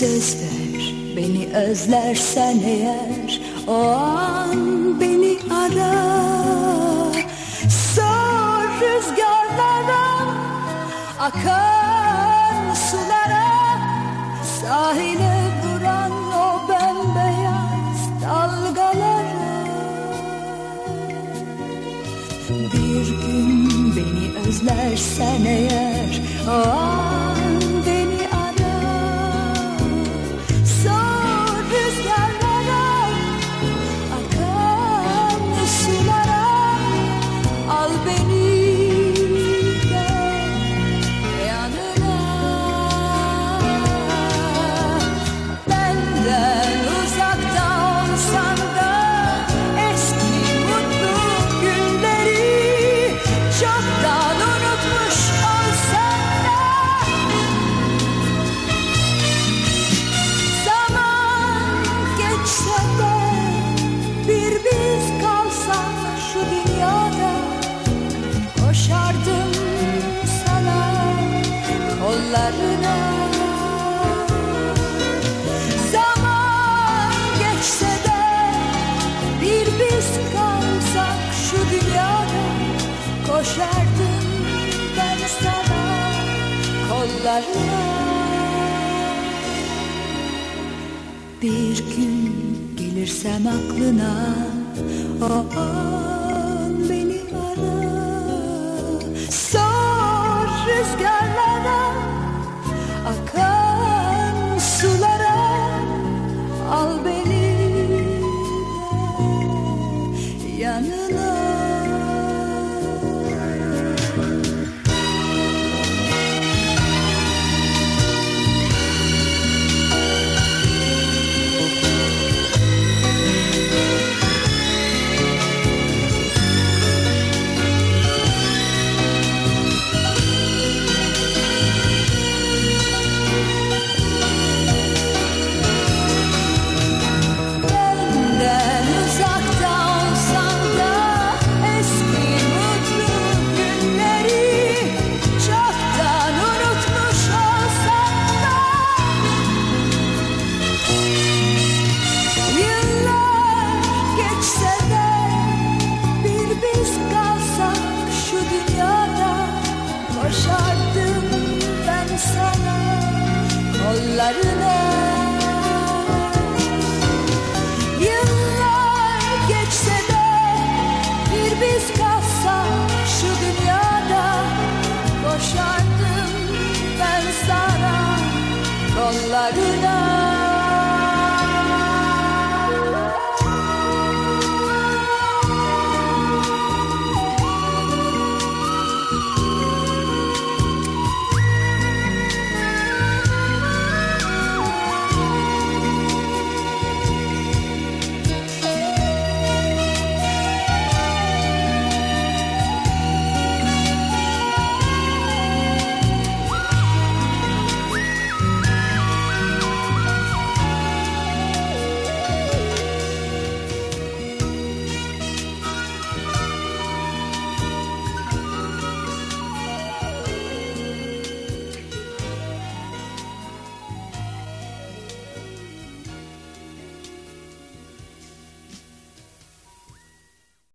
söz ver beni özlersen eğer O an beni ara. Sor rüzgarlara Akan sulara. Sahile vuran o bembeyaz dalgalara. Bir gün beni özlersen eğer O an de Bir biz kalsak şu dünyada. Koşardım sana kollarına. Zaman geçse de bir biz kalsak şu dünyada. Koşardım ben sana kollarına. Bir gün gelirsem aklına O an kollarına. Yıllar geçse de bir biz kalsak şu dünyada Koşardım ben sana kollarına